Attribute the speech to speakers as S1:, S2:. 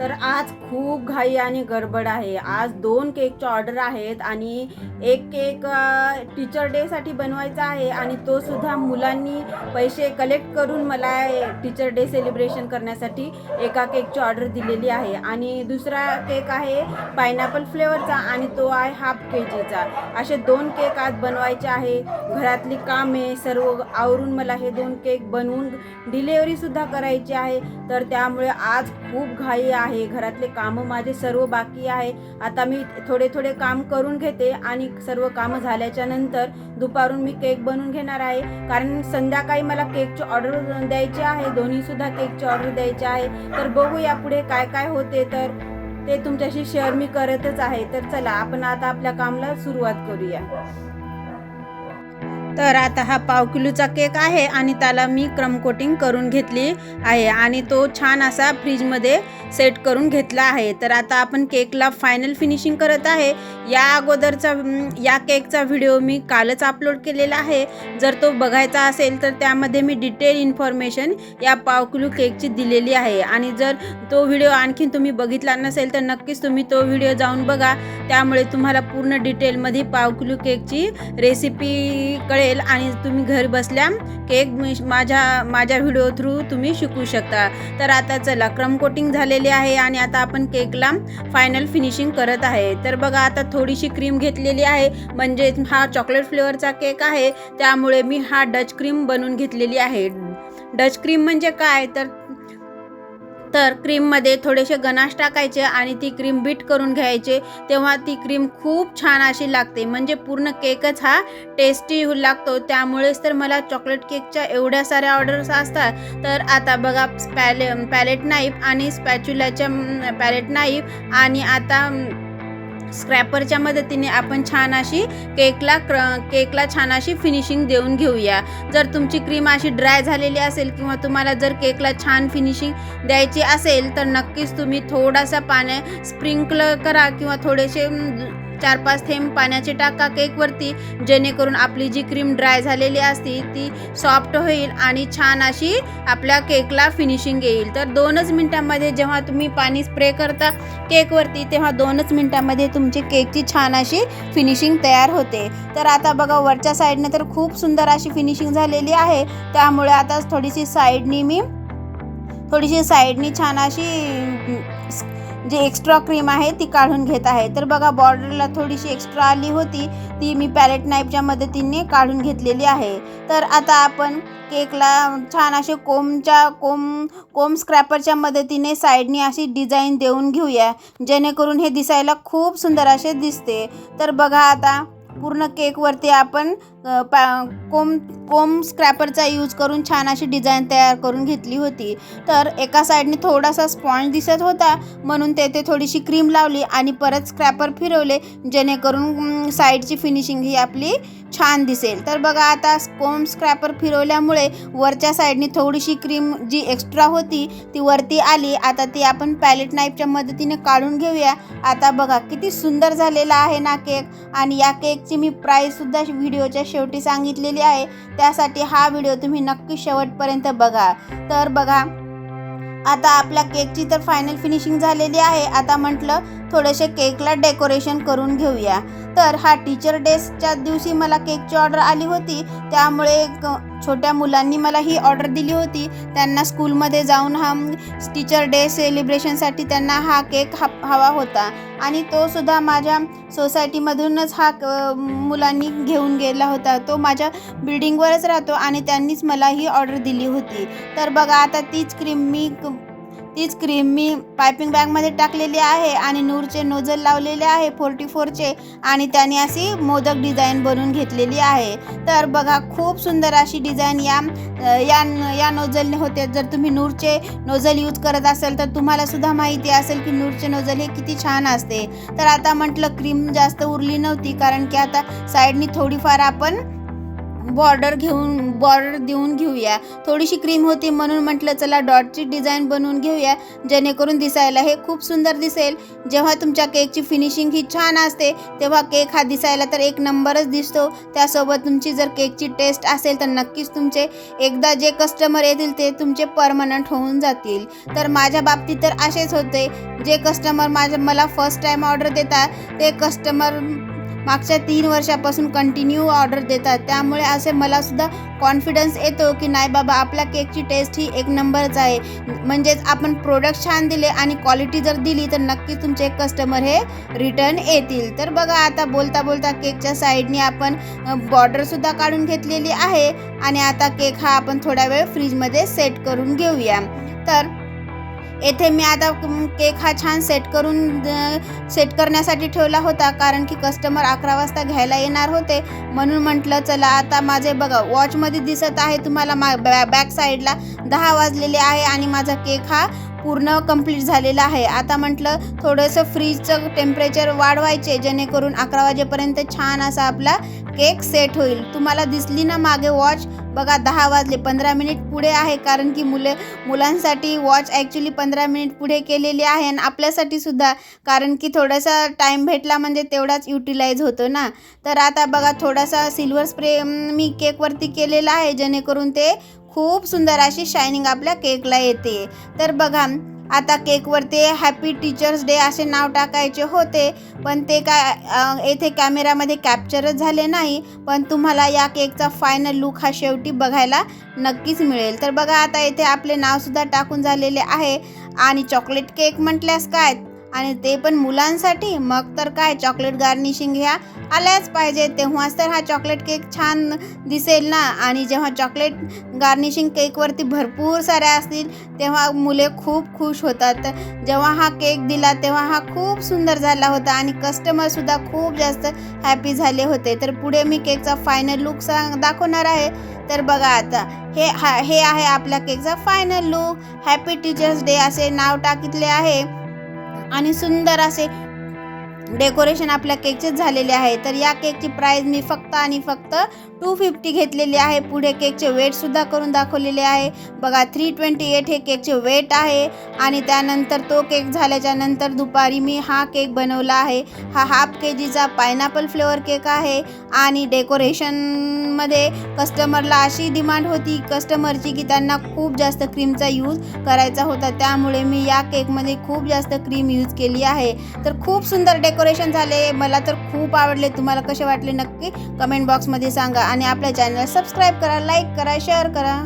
S1: तर आज खूप घाई आणि गडबड आहे. आज दोन केकच्या ऑर्डर आहेत आणि एक केक टीचर डेसाठी बनवायचा आहे आणि तो सुद्धा मुलांनी पैसे कलेक्ट करून मला टीचर डे सेलिब्रेशन करण्यासाठी एका केकची ऑर्डर दिलेली आहे. आणि दुसरा केक आहे पायनॅपल फ्लेवरचा आणि तो आहे हाफ के जीचा असे दोन केक आज बनवायचे आहे. घरातली कामे सर्व आवरून मला हे दोन केक बनवून डिलेवरीसुद्धा करायची आहे. तर त्यामुळे आज खूप घाई आहे. आहे. घरातले कामं माझे सर्व बाकी आहे. आता मी थोडे थोडे काम करून घेते आणि सर्व कामं झाल्याच्यानंतर दुपारून मी केक बनवून घेणार आहे. कारण संध्याकाळी मला केकची ऑर्डर द्यायची आहे. दोन्हीसुद्धा केकची ऑर्डर द्यायची आहे. तर बघूया पुढे काय काय होते. तर ते तुमच्याशी शेअर मी करतच आहे. तर चला आपण आता आपल्या कामाला सुरुवात करूया. तर आता हा पाव किलोचा केक आहे आणि त्याला मी क्रम कोटिंग करून घेतली आहे. आणि तो छान असा फ्रीजमध्ये सेट करून घेतला आहे. तर आता आपण केकला फायनल फिनिशिंग करत आहे. या अगोदरचा या केकचा व्हिडिओ मी कालच अपलोड केलेला आहे. जर तो बघायचा असेल तर त्यामध्ये मी डिटेल इन्फॉर्मेशन या पाव किलो केकची दिलेली आहे. आणि जर तो व्हिडिओ आणखीन तुम्ही बघितला नसेल तर नक्कीच तुम्ही तो व्हिडिओ जाऊन बघा. त्यामुळे तुम्हाला पूर्ण डिटेलमध्ये पाव किलो केकची रेसिपी कळेल. आणि तुम्ही घर बसल्या केक मी- माझ्या माझ्या व्हिडिओ थ्रू तुम्ही शिकू शकता. तर आता चला क्रम कोटिंग झालेली आहे आणि आता आपण केकला फायनल फिनिशिंग करत आहे. तर बघा आता थोडीशी क्रीम घेतलेली आहे. म्हणजे हा चॉकलेट फ्लेवरचा केक आहे. त्यामुळे मी हा डच क्रीम बनवून घेतलेली आहे. डच क्रीम म्हणजे काय? तर तर क्रीममध्ये थोडेसे गनाश टाकायचे आणि ती क्रीम बीट करून घ्यायचे. तेव्हा ती क्रीम खूप छान अशी लागते. म्हणजे पूर्ण केकच हा टेस्टी लागतो. त्यामुळेच तर मला चॉकलेट केकच्या एवढ्या साऱ्या ऑर्डर्स असतात. तर आता बघा पॅले पॅलेट नाईफ आणि स्पॅच्युलाच्या पॅलेट नाईफ आणि आता स्क्रॅपरच्या मदतीने आपण छान अशी केकला क्र केकला छान अशी फिनिशिंग देऊन घेऊया. जर तुमची क्रीम अशी ड्राय झालेली असेल किंवा तुम्हाला जर केकला छान फिनिशिंग द्यायची असेल तर नक्कीच तुम्ही थोडासा पाण्या स्प्रिंकल करा किंवा थोडेसे चार पाच थेंब पाण्याचे टाका केकवरती जेणेकरून आपली जी क्रीम ड्राय झालेली असती ती सॉफ्ट होईल आणि छान अशी आपल्या केकला फिनिशिंग येईल. तर दोनच मिनटामध्ये जेव्हा तुम्ही पाणी स्प्रे करता केकवरती तेव्हा दोनच मिनटामध्ये तुमची केकची छान अशी फिनिशिंग तयार होते. तर आता बघा वरच्या साईडने तर खूप सुंदर अशी फिनिशिंग झालेली आहे. त्यामुळे आता थोडीशी साईडनी मी थोडीशी साईडनी छान अशी जी एक्स्ट्रा क्रीम आहे ती काढून घेत आहे. तर बघा बॉर्डरला थोडीशी एक्स्ट्रा आली होती ती मी पॅलेट नाईफच्या मदतीने काढून घेतलेली आहे. तर आता आपण केकला छान असे कोमच्या कोम कोम स्क्रॅपरच्या मदतीने साईडनी अशी डिझाईन देऊन घेऊया. जेणेकरून हे दिसायला खूप सुंदर असे दिसते. तर बघा आता पूर्ण केकवरती आपण पा कोम कोम स्क्रॅपरचा यूज करून छान अशी डिझाईन तयार करून घेतली होती. तर एका साईडने थोडासा स्पॉन्ज दिसत होता म्हणून तेथे थोडीशी क्रीम लावली आणि परत स्क्रॅपर फिरवले जेणेकरून साईडची फिनिशिंग ही आपली छान दिसेल. तर बघा आता कोम स्क्रॅपर फिरवल्यामुळे वरच्या साईडनी थोडीशी क्रीम जी एक्स्ट्रा होती ती वरती आली. आता ती आपण पॅलेट नाईफच्या मदतीने काढून घेऊया. आता बघा किती सुंदर झालेला आहे ना केक आणि या केकची मी प्राईससुद्धा व्हिडिओच्या शेवटी सांगितलेली आहे. त्यासाठी हा व्हिडिओ तुम्ही नक्की शेवटपर्यंत बघा. तर बघा आता आपल्या केकची तर फायनल फिनिशिंग झालेली आहे. आता म्हटलं थोडेसे केकला डेकोरेशन करून घेऊया. तर हा टीचर डेच्या दिवशी मला केकची ऑर्डर आली होती. त्यामुळे छोट्या मुलांनी मला ही ऑर्डर दिली होती. त्यांना स्कूलमध्ये जाऊन हा टीचर डे सेलिब्रेशनसाठी त्यांना हा केक हा हवा होता. आणि तो सुद्धा माझ्या सोसायटीमधूनच हा क- मुलांनी घेऊन गेला होता. तो माझ्या बिल्डिंगवरच राहतो आणि त्यांनीच मला ही ऑर्डर दिली होती. तर बघा आता तीच क्रीम मी तीच क्रीम मी पायपिंग बॅगमध्ये टाकलेली आहे आणि नूरचे नोजल लावलेले आहे फोर्टी फोरचे आणि त्याने अशी मोदक डिझाईन बनवून घेतलेली आहे. तर बघा खूप सुंदर अशी डिझाईन या या या नोजलने होते. जर तुम्ही नूरचे नोजल यूज करत असाल तर तुम्हाला सुद्धा माहिती असेल की नूरचे नोजल हे किती छान असते. तर आता म्हटलं क्रीम जास्त उरली नव्हती कारण की आता साईडनी थोडीफार आपण बॉर्डर घेऊन बॉर्डर देऊन घेऊया. थोडीशी क्रीम होती म्हणून म्हटलं चला डॉटची डिझाईन बनवून घेऊया. जेणेकरून दिसायला हे खूप सुंदर दिसेल. जेव्हा तुमच्या केकची फिनिशिंग ही छान असते तेव्हा केक हा दिसायला तर एक नंबरच दिसतो. त्यासोबत तुमची जर केकची टेस्ट असेल तर नक्कीच तुमचे एकदा जे कस्टमर येतील ते तुमचे परमनंट होऊन जातील. तर माझ्या बाबतीत तर असेच होते. जे कस्टमर माझ्या मला फर्स्ट टाईम ऑर्डर देतात ते कस्टमर मागच्या तीन वर्षापासून कंटिन्यू ऑर्डर देतात. त्यामुळे असे मला सुद्धा कॉन्फिडन्स येतो की नाही बाबा आपल्या केकची टेस्ट ही एक नंबरच आहे. म्हणजेच आपण प्रोडक्ट छान दिले आणि क्वालिटी जर दिली तर नक्कीच तुमचे कस्टमर हे रिटर्न येतील. तर बघा आता बोलता बोलता केकच्या साईडने आपण बॉर्डरसुद्धा काढून घेतलेली आहे. आणि आता केक हा आपण थोडा वेळ फ्रीजमध्ये सेट करून घेऊया. तर येथे मी आता केक हा छान सेट करून सेट करण्यासाठी ठेवला होता कारण की कस्टमर अकरा वाजता घ्यायला येणार होते. म्हणून म्हटलं चला आता माझे बघा वॉचमध्ये दिसत आहे तुम्हाला मा बॅ बॅक साईडला दहा वाजलेले आहे आणि माझा केक हा पूर्ण कंप्लीट झालेला आहे. आता म्हटलं थोडंसं फ्रीजचं टेम्परेचर वाढवायचे जेणेकरून अकरा वाजेपर्यंत छान असा आपला केक सेट होईल. तुम्हाला दिसली ना मागे वॉच बघा दहा वाजले पंधरा मिनिट पुढे आहे कारण की मुले मुलांसाठी वॉच ॲक्च्युली पंधरा मिनिट पुढे केलेली आहे आणि आपल्यासाठी सुद्धा कारण की थोडासा टाईम भेटला म्हणजे तेवढाच युटिलाइज होतो ना. तर आता बघा थोडासा सिल्वर स्प्रे मी केकवरती केलेला आहे जेणेकरून ते खूप सुंदर अशी शायनिंग आपल्या केकला येते. तर बघा आता केकवरती हॅपी टीचर्स डे असे नाव टाकायचे होते पण ते काय येथे कॅमेरामध्ये कॅप्चरच झाले नाही पण तुम्हाला या केकचा फायनल लुक हा शेवटी बघायला नक्कीच मिळेल. तर बघा आता येथे आपले नावसुद्धा टाकून झालेले आहे. आणि चॉकलेट केक म्हटल्यास काय? आणि ते पण मुलांसाठी? मग तर काय चॉकलेट गार्निशिंग ह्या आल्याच पाहिजे. तेव्हाच तर हा चॉकलेट केक छान दिसेल ना. आणि जेव्हा चॉकलेट गार्निशिंग केकवरती भरपूर साऱ्या असतील तेव्हा मुले खूप खुश होतात. जेव्हा हा केक दिला तेव्हा हा खूप सुंदर झाला होता आणि कस्टमरसुद्धा खूप जास्त हॅपी झाले होते. तर पुढे मी केकचा फायनल लुक सांग दाखवणार आहे. तर बघा आता हे हा हे आहे आपल्या केकचा final look happy teachers day असे नाव टाकितले आहे. आणि सुंदर असे डेकोरेशन आपल्या केकचेच झालेले आहे. तर या केकची प्राईज मी फक्त आणि फक्त टू फिफ्टी घेतलेली आहे. पुढे केकचे वेटसुद्धा करून दाखवलेले आहे. बघा थ्री ट्वेंटी एट हे केकचे वेट आहे. आणि त्यानंतर तो केक झाल्याच्यानंतर दुपारी मी हा केक बनवला आहे. हा हाफ के जीचा पायनॅपल फ्लेवर केक आहे. आणि डेकोरेशनमध्ये कस्टमरला अशी डिमांड होती कस्टमरची की त्यांना खूप जास्त क्रीमचा यूज करायचा होता. त्यामुळे मी या केकमध्ये खूप जास्त क्रीम यूज केली आहे. तर खूप सुंदर डेकोरेशन झाले मला तर खूप आवडले. तुम्हाला कसे वाटले नक्की कमेंट बॉक्समध्ये सांगा. आणि आपल्या चॅनल सबस्क्राईब करा लाईक करा शेअर करा.